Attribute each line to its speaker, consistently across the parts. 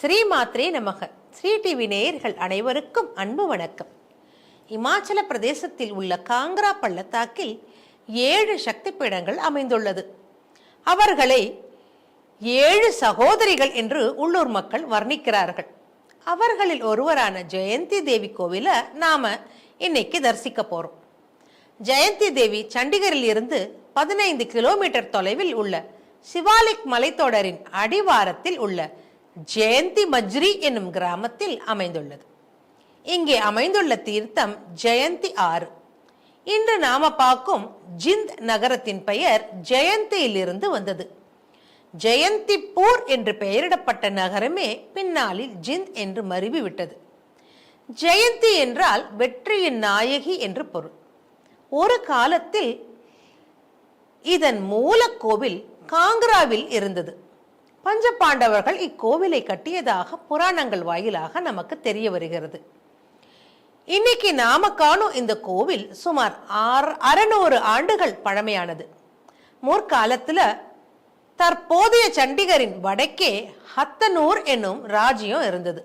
Speaker 1: ஸ்ரீமாத்ரே நமக. ஸ்ரீ டிவி நேயர்கள் அனைவருக்கும் அன்பு வணக்கம். இமாச்சல பிரதேசத்தில் உள்ள காங்க்ரா பள்ளத்தாக்கில் ஏழு சக்தி பீடங்கள் அமைந்துள்ளது. அவர்களை ஏழு சகோதரிகள் என்று உள்ளூர் மக்கள் வர்ணிக்கிறார்கள். அவர்களில் ஒருவரான ஜெயந்தி தேவி கோவில நாம இன்னைக்கு தரிசிக்க போறோம். ஜெயந்தி தேவி சண்டிகரில் இருந்து பதினைந்து கிலோமீட்டர் தொலைவில் உள்ள சிவாலிக் மலைத்தொடரின் அடிவாரத்தில் உள்ள ஜெயந்தி மஜ்ரி என்னும் கிராமத்தில் அமைந்துள்ளது. இங்கே அமைந்துள்ள தீர்த்தம் ஜெயந்தி ஆறு. இன்று நாம பார்க்கும் ஜிந்த் நகரத்தின் பெயர் ஜெயந்தியிலிருந்து வந்தது. ஜெயந்திப்பூர் என்று பெயரிடப்பட்ட நகரமே பின்னாளில் ஜிந்த் என்று மருவி விட்டது ஜெயந்தி என்றால் வெற்றியின் நாயகி என்று பொருள். ஒரு காலத்தில் இதன் மூலக்கோவில் காங்கிராவில் இருந்தது. பஞ்ச பாண்டவர்கள் இக்கோவிலை கட்டியதாக புராணங்கள் வாயிலாக நமக்கு தெரிய வருகிறது. இன்னைக்கு நாம காணும் இந்த கோவில் சுமார் ஆறு அறநூறு ஆண்டுகள் பழமையானது. முற்காலத்துல தற்போதைய சண்டிகரின் வடக்கே ஹத்தனூர் என்னும் ராஜ்யம் இருந்தது.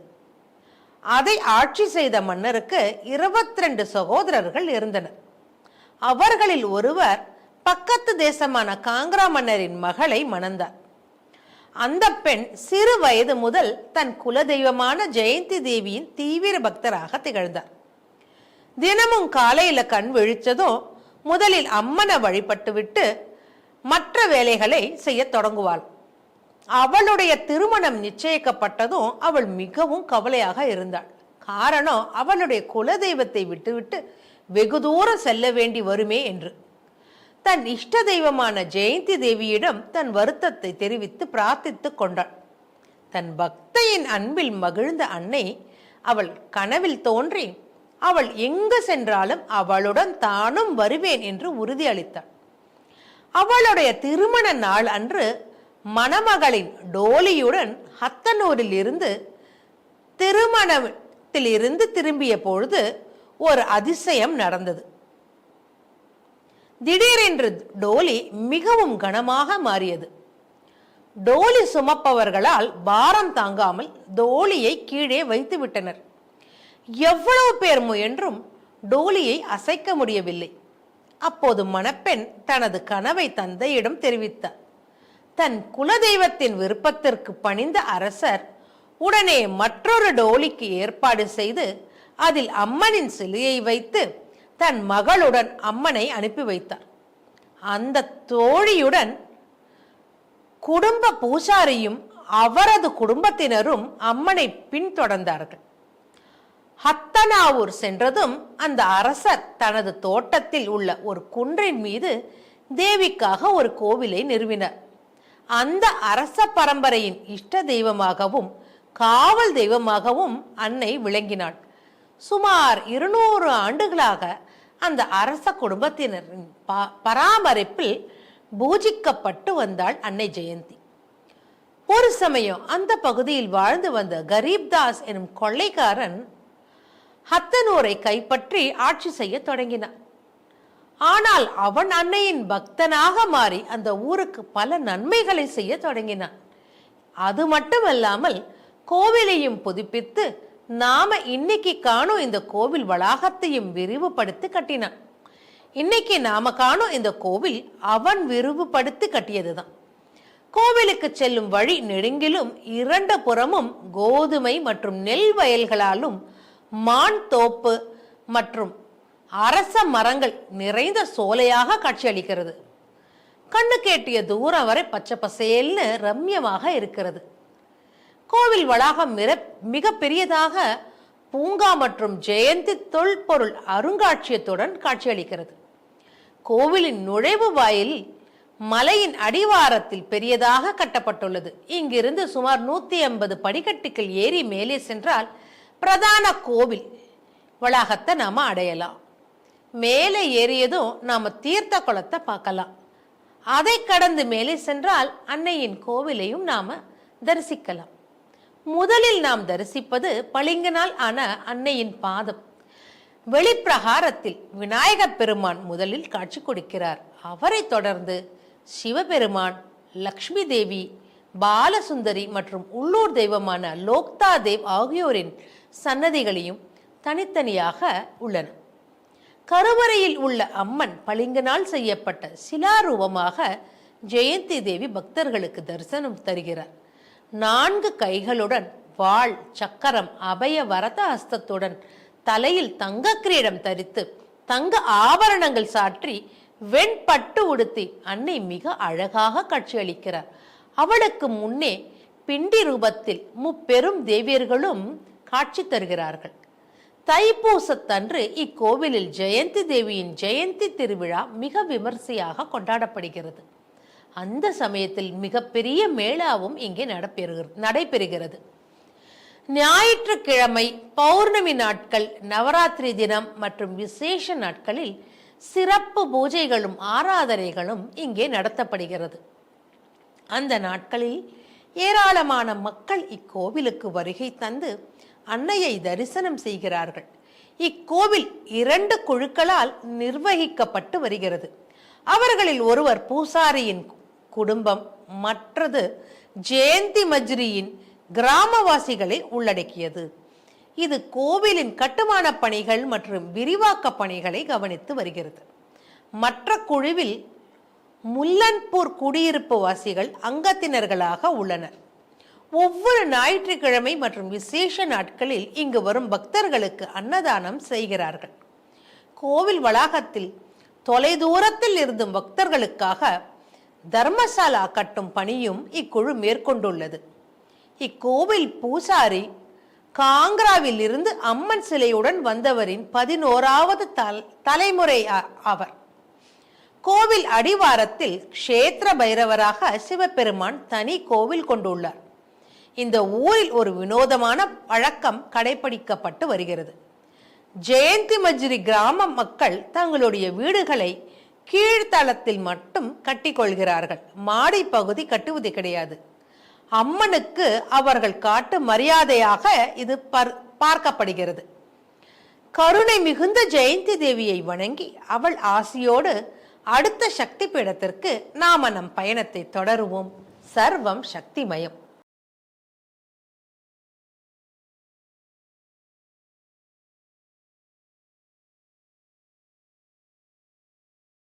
Speaker 1: அதை ஆட்சி செய்த மன்னருக்கு இருபத்தி ரெண்டு சகோதரர்கள் இருந்தனர். அவர்களில் ஒருவர் பக்கத்து தேசமான காங்கிரா மன்னரின் மகளை மணந்தார். அந்த பெண் சிறு வயது முதல் தன் குலதெய்வமான ஜெயந்தி தேவியின் தீவிர பக்தராக திகழ்ந்தார். தினமும் காலையில கண் விழிச்சதும் முதலில் அம்மனை வழிபட்டுவிட்டு மற்ற வேலைகளை செய்ய தொடங்குவாள். அவளுடைய திருமணம் நிச்சயிக்கப்பட்டதும் அவள் மிகவும் கவலையாக இருந்தாள். காரணம் அவளுடைய குலதெய்வத்தை விட்டுவிட்டு வெகு தூரம் செல்ல வேண்டி வருமே என்று. தன் இஷ்ட தெய்வமான ஜெயந்தி தேவியிடம் தன் வருத்தத்தை தெரிவித்து பிரார்த்தித்து கொண்டாள். தன் பக்தையின் அன்பில் மகிழ்ந்த அன்னை அவள் கனவில் தோன்றி அவள் எங்கு சென்றாலும் அவளுடன் தானும் வருவேன் என்று உறுதியளித்தாள். அவளுடைய திருமண நாள் அன்று மணமகளின் டோலியுடன் ஹத்தனூரில் இருந்து திருமணத்திலிருந்து திரும்பிய பொழுது ஒரு அதிசயம் நடந்தது. திடீரென்று டோலி மிகவும் கனமாக மாறியது. டோலி சுமப்பவர்களால் பாரம் தாங்காமல் டோலியை கீழே வைத்து விட்டனர். எவ்வளவு பேர் முயன்றும் டோலியை அசைக்க முடியவில்லை. அப்போது மணப்பெண் தனது கனவை தந்தையிடம் தெரிவித்தார். தன் குலதெய்வத்தின் விருப்பத்திற்கு பணிந்த அரசர் உடனே மற்றொரு டோலிக்கு ஏற்பாடு செய்து அதில் அம்மனின் சிலையை வைத்து தன் மகளுடன் அம்மனை அனுப்பி வைத்தார். அந்த தோழியுடன் குடும்ப பூசாரியும் அவரது குடும்பத்தினரும் அம்மனை பின்தொடர்ந்தார்கள். ஹத்தனாவூர் சென்றதும் அந்த அரசர் தனது தோட்டத்தில் உள்ள ஒரு குன்றின் மீது தேவிக்காக ஒரு கோவிலை நிறுவினார். அந்த அரச பரம்பரையின் இஷ்ட தெய்வமாகவும் காவல் தெய்வமாகவும் அன்னை விளங்கினாள். சுமார் இருநூறு ஆண்டுகளாக அந்த அரச குடும்பத்தினரின் ப- பராமரிப்பில் பூஜிக்கப்பட்டு வந்தாள் அன்னை ஜெயந்தி. ஒரு சமயம் அந்த பகுதியில் வாழ்ந்து வந்த கரீப்தாஸ் எனும் கொள்ளைக்காரன் ஹத்தனூரை கைப்பற்றி ஆட்சி செய்ய தொடங்கினான். ஆனால் அவன் அன்னையின் பக்தனாக மாறி அந்த ஊருக்கு பல நன்மைகளை செய்ய தொடங்கினான். அது மட்டுமல்லாமல் கோவிலையும் புதுப்பித்து நாம இன்னைக்கு காணும் இந்த கோவில் வளாகத்தையும் விரிவுபடுத்தி கட்டினான். இன்னைக்கு நாம காணும் இந்த கோவில் அவன் விரிவுபடுத்தி கட்டியதுதான். கோவிலுக்கு செல்லும் வழி நெடுங்கிலும் இரண்டு புறமும் கோதுமை மற்றும் நெல் வயல்களாலும் மான் தோப்பு மற்றும் அரச மரங்கள் நிறைந்த சோலையாக காட்சியளிக்கிறது. கண்ணு கேட்டிய தூரம் வரை பச்சை பசேல்னு ரம்யமாக இருக்கிறது. கோவில் வளாகம் மிர மிக பெரியதாக பூங்கா மற்றும் ஜெயந்தி தொல்பொருள் அருங்காட்சியகத்துடன் காட்சியளிக்கிறது. கோவிலின் நுழைவு வாயில் மலையின் அடிவாரத்தில் பெரியதாக கட்டப்பட்டுள்ளது. இங்கிருந்து சுமார் நூத்தி ஐம்பது படிக்கட்டுகள் ஏறி மேலே சென்றால் பிரதான கோவில் வளாகத்தை நாம அடையலாம். மேலே ஏறியதும் நாம தீர்த்த குளத்தை பார்க்கலாம். அதை கடந்து மேலே சென்றால் அன்னையின் கோவிலையும் நாம தரிசிக்கலாம். முதலில் நாம் தரிசிப்பது பளிங்கினால் ஆன அன்னையின் பாதம். வெளிப்பிரகாரத்தில் விநாயகப் பெருமான் முதலில் காட்சி கொடுக்கிறார். அவரைத் தொடர்ந்து சிவபெருமான் லக்ஷ்மி தேவி பாலசுந்தரி மற்றும் உள்ளூர் தெய்வமான லோக்தா தேவ் ஆகியோரின் சன்னதிகளையும் தனித்தனியாக உள்ளன. கருவறையில் உள்ள அம்மன் பளிங்கினால் செய்யப்பட்ட சிலாரூபமாக ஜெயந்தி தேவி பக்தர்களுக்கு தரிசனம் தருகிறார். நான்கு கைகளுடன் வாள் சக்கரம் அபய வரத ஹஸ்தத்துடன் தலையில் தங்க கிரீடம் தரித்து தங்க ஆபரணங்கள் சாற்றி வெண்பட்டு உடுத்தி அன்னை மிக அழகாக காட்சியளிக்கிறார். அவளுக்கு முன்னே பிண்டி ரூபத்தில் முப்பெரும் தேவியர்களும் காட்சி தருகிறார்கள். தைப்பூசத்தன்று இக்கோவிலில் ஜெயந்தி தேவியின் ஜெயந்தி திருவிழா மிக விமர்சையாக கொண்டாடப்படுகிறது. அந்த சமயத்தில் மிகப்பெரிய மேளாவும் இங்கே நடப்பெறுகிறது நடைபெறுகிறது. ஞாயிற்றுக்கிழமை பௌர்ணமி நாட்கள் நவராத்திரி தினம் மற்றும் விசேஷ நாட்களில் சிறப்பு பூஜைகளும் ஆராதனைகளும் இங்கே நடத்தப்படுகிறது. அந்த நாட்களில் ஏராளமான மக்கள் இக்கோவிலுக்கு வருகை தந்து அன்னையை தரிசனம் செய்கிறார்கள். இக்கோவில் இரண்டு குழுக்களால் நிர்வகிக்கப்பட்டு வருகிறது. அவர்களில் ஒருவர் பூசாரியின் குடும்பம் மற்றது ஜெயந்தி மஜ்ரியின் கிராமவாசிகளை உள்ளடக்கியது. இது கோவிலின் கட்டுமான பணிகள் மற்றும் விரிவாக்க பணிகளை கவனித்து வருகிறது. மற்ற குழுவில் முல்லன்பூர் குடியிருப்பு வாசிகள் அங்கத்தினர்களாக உள்ளனர். ஒவ்வொரு ஞாயிற்றுக்கிழமை மற்றும் விசேஷ நாட்களில் இங்கு வரும் பக்தர்களுக்கு அன்னதானம் செய்கிறார்கள். கோவில் வளாகத்தில் தொலைதூரத்தில் இருந்தும் பக்தர்களுக்காக தர்மசாலா கட்டும் பணியும் இக்குழு மேற்கொண்டுள்ளது. இக்கோவில் பூசாரி காங்கிராவில் இருந்து அம்மன் சிலையுடன் வந்தவரின் பதினோராவது தல் தலைமுறை அவர். கோவில் அடிவாரத்தில் க்ஷேத்திர பைரவராக சிவபெருமான் தனி கோவில் கொண்டுள்ளார். இந்த ஊரில் ஒரு வினோதமான வழக்கம் கடைபிடிக்கப்பட்டு வருகிறது. ஜெயந்தி மஜ்ரி கிராம மக்கள் தங்களுடைய வீடுகளை கீழ்த்தளத்தில் மட்டும் கட்டிக்கொள்கிறார்கள். மாடி பகுதி கட்டுவது கிடையாது. அம்மனுக்கு அவர்கள் காட்டு மரியாதையாக இது பார்க்கப்படுகிறது. கருணை மிகுந்த ஜெயந்தி தேவியை வணங்கி அவள் ஆசியோடு அடுத்த சக்தி பீடத்திற்கு நாம நம் பயணத்தை தொடருவோம். சர்வம் சக்திமயம்.